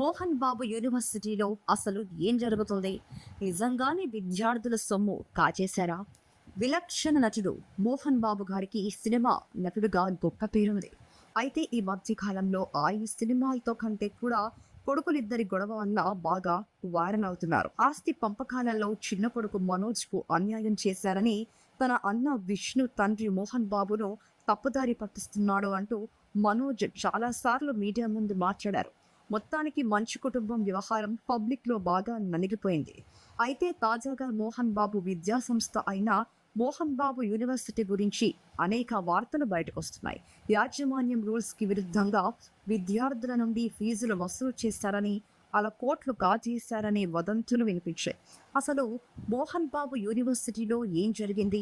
మోహన్ బాబు యూనివర్సిటీలో అసలు ఏం జరుగుతుంది? నిజంగానే విద్యార్థుల సొమ్ము కాచేశారా? విలక్షణ నటుడు మోహన్ బాబు గారికి సినిమా నటుడుగా గొప్ప పేరుంది అయితే ఈ మధ్యకాలంలో ఆయన సినిమాలతో కంటే కూడా కొడుకులిద్దరి గొడవ వల్ల బాగా వైరల్ అవుతున్నారు ఆస్తి పంపకాలలో చిన్న కొడుకు మనోజ్కు అన్యాయం చేశారని తన అన్న విష్ణు తండ్రి మోహన్ బాబును తప్పుదారి పట్టిస్తున్నాడు అంటూ మనోజ్ చాలాసార్లు మీడియా ముందు మాట్లాడారు. మొత్తానికి మంచు కుటుంబం వ్యవహారం పబ్లిక్లో బాగా నలిగిపోయింది. అయితే తాజాగా మోహన్ బాబు విద్యా సంస్థ అయిన మోహన్ బాబు యూనివర్సిటీ గురించి అనేక వార్తలు బయటకు వస్తున్నాయి యాజమాన్యం రూల్స్కి విరుద్ధంగా విద్యార్థుల నుండి ఫీజులు వసూలు చేస్తారని అలా కోట్లు కాజేశారనే వదంతులు వినిపించాయి. అసలు మోహన్ బాబు యూనివర్సిటీలో ఏం జరిగింది?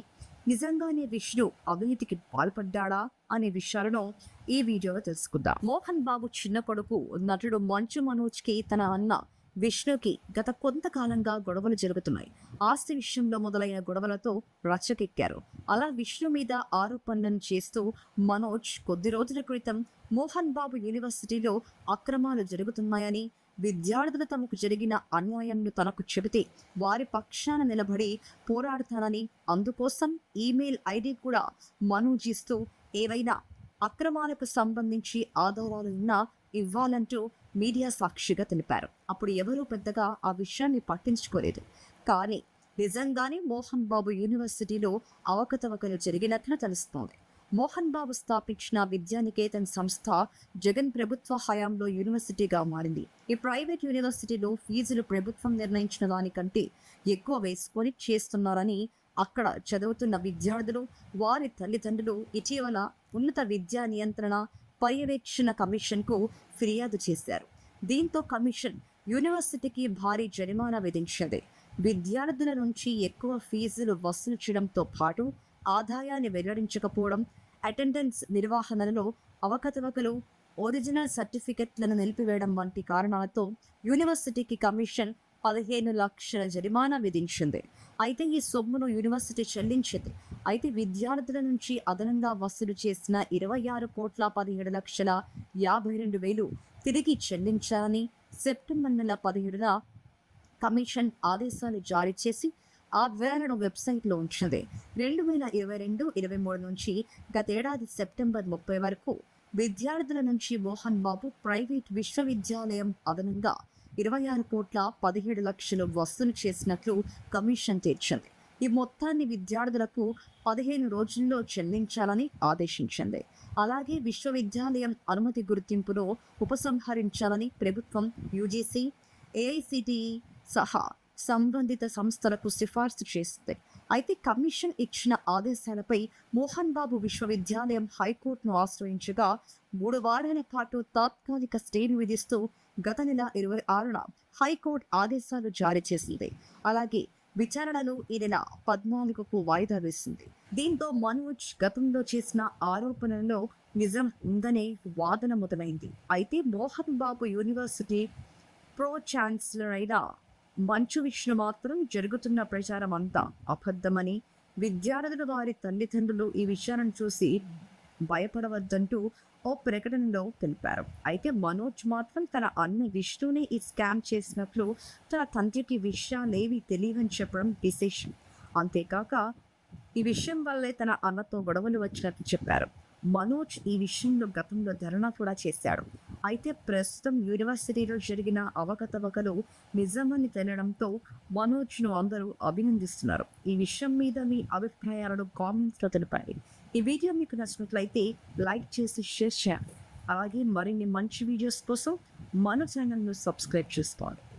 నిజంగానే విష్ణు అవినీతికి పాల్పడ్డాడా అనే విషయాలను ఈ వీడియోలో తెలుసుకుందాం. మోహన్ బాబు చిన్న కొడుకు నటుడు మంచు మనోజ్కి తన అన్న విష్ణుకి గత కొంతకాలంగా గొడవలు జరుగుతున్నాయి. ఆస్తి విషయంలో మొదలైన గొడవలతో రచ్చకెక్కారు. అలా విష్ణు మీద ఆరోపణలను చేస్తూ మనోజ్ కొద్ది రోజుల క్రితం మోహన్ బాబు యూనివర్సిటీలో అక్రమాలు జరుగుతున్నాయని విద్యార్థులు తమకు జరిగిన అన్యాయంను తనకు చెబితే వారి పక్షాన నిలబడి పోరాడతానని అందుకోసం ఈమెయిల్ ఐడి కూడా మనోజిస్తూ ఏవైనా అక్రమాలకు సంబంధించి ఆధారాలు ఉన్నా ఇవ్వాలంటూ మీడియా సాక్షిగా తెలిపారు. అప్పుడు ఎవరూ పెద్దగా ఆ విషయాన్ని పట్టించుకోలేదు. కానీ నిజంగానే మోహన్ బాబు యూనివర్సిటీలో అవకతవకలు జరిగినట్లు తెలుస్తోంది. మోహన్ బాబు స్థాపించిన విద్యానికేతన్ సంస్థ జగన్ ప్రభుత్వ హయాంలో యూనివర్సిటీగా మారింది. ఈ ప్రైవేట్ యూనివర్సిటీలో ఫీజులు ప్రభుత్వం నిర్ణయించిన దానికంటే ఎక్కువ వేసుకొని చేస్తున్నారని అక్కడ చదువుతున్న విద్యార్థులు వారి తల్లిదండ్రులు ఇటీవల ఉన్నత విద్యా నియంత్రణ పర్యవేక్షణ కమిషన్కు ఫిర్యాదు చేశారు. దీంతో కమిషన్ యూనివర్సిటీకి భారీ జరిమానా విధించింది. విద్యార్థుల నుంచి ఎక్కువ ఫీజులు వసూలు చేయడంతో పాటు ఆదాయాన్ని వెల్లడించకపోవడం అటెండెన్స్ నిర్వహణలో అవకతవకలు ఒరిజినల్ సర్టిఫికెట్లను నిలిపివేయడం వంటి కారణాలతో యూనివర్సిటీకి కమిషన్ పదిహేను లక్షల జరిమానా విధించింది. అయితే ఈ సొమ్మును యూనివర్సిటీ చెల్లించింది. అయితే విద్యార్థుల నుంచి అదనంగా వసూలు చేసిన ఇరవై ఆరు కోట్ల పదిహేడు లక్షల యాభై రెండు వేలు తిరిగి చెల్లించాలని సెప్టెంబర్ నెల పదిహేడున కమిషన్ ఆదేశాలు జారీ చేసి ఆ వెబ్సైట్లో ఉంచినది. రెండు వేల ఇరవై రెండు ఇరవై మూడు నుంచి గతేడాది సెప్టెంబర్ ముప్పై వరకు విద్యార్థుల నుంచి మోహన్ బాబు ప్రైవేట్ విశ్వవిద్యాలయం అదనంగా ఇరవై ఆరు కోట్ల పదిహేడు లక్షలు వసూలు చేసినట్లు కమిషన్ తీర్చింది ఈ మొత్తాన్ని విద్యార్థులకు పదిహేను రోజుల్లో చెల్లించాలని ఆదేశించింది. అలాగే విశ్వవిద్యాలయం అనుమతి గుర్తింపును ఉపసంహరించాలని ప్రభుత్వం యూజీసీ ఏఐసిటిఈ సహా సంబంధిత సంస్థలకు సిఫార్సు చేసింది అయితే కమిషన్ ఇచ్చిన ఆదేశాలపై మోహన్ బాబు విశ్వవిద్యాలయం హైకోర్టును ఆశ్రయించగా మూడు వారాల పాటు తాత్కాలిక స్టేను విధిస్తూ గత నెల ఇరవై ఆరున హైకోర్టు ఆదేశాలు జారీ చేసింది. అలాగే విచారణను ఈ నెల పద్నాలుగుకు వాయిదా వేసింది. దీంతో మనోజ్ గతంలో చేసిన ఆరోపణలలో నిజం ఉందనే వాదన మొదలైంది. అయితే Mohan Babu university pro chancellor అయిన మంచు విష్ణు మాత్రం జరుగుతున్న ప్రచారం అంతా అబద్ధమని విద్యార్థులు వారి తల్లిదండ్రులు ఈ విషయాలను చూసి భయపడవద్దంటూ ఓ ప్రకటనలో తెలిపారు. అయితే మనోజ్ మాత్రం తన అన్న విష్ణుని ఈ స్కామ్ చేసినట్లు తన తండ్రికి విషయాలేవి తెలియవని చెప్పడం విశేషం అంతేకాక ఈ విషయం వల్లే తన అన్నతో గొడవలు వచ్చినట్లు చెప్పారు. మనోజ్ ఈ విషయంలో గతంలో ధర్నా కూడా చేశాడు. అయితే ప్రస్తుతం యూనివర్సిటీలో జరిగిన అవకతవకలు నిజమని తెలియడంతో మనోజ్ను అందరూ అభినందిస్తున్నారు. ఈ విషయం మీద మీ అభిప్రాయాలను కామెంట్స్లో తెలిపాయి ఈ వీడియో మీకు నచ్చినట్లయితే లైక్ చేసి షేర్ చేయండి అలాగే మరిన్ని మంచి వీడియోస్ కోసం మన ఛానల్ను సబ్స్క్రైబ్ చేసుకోండి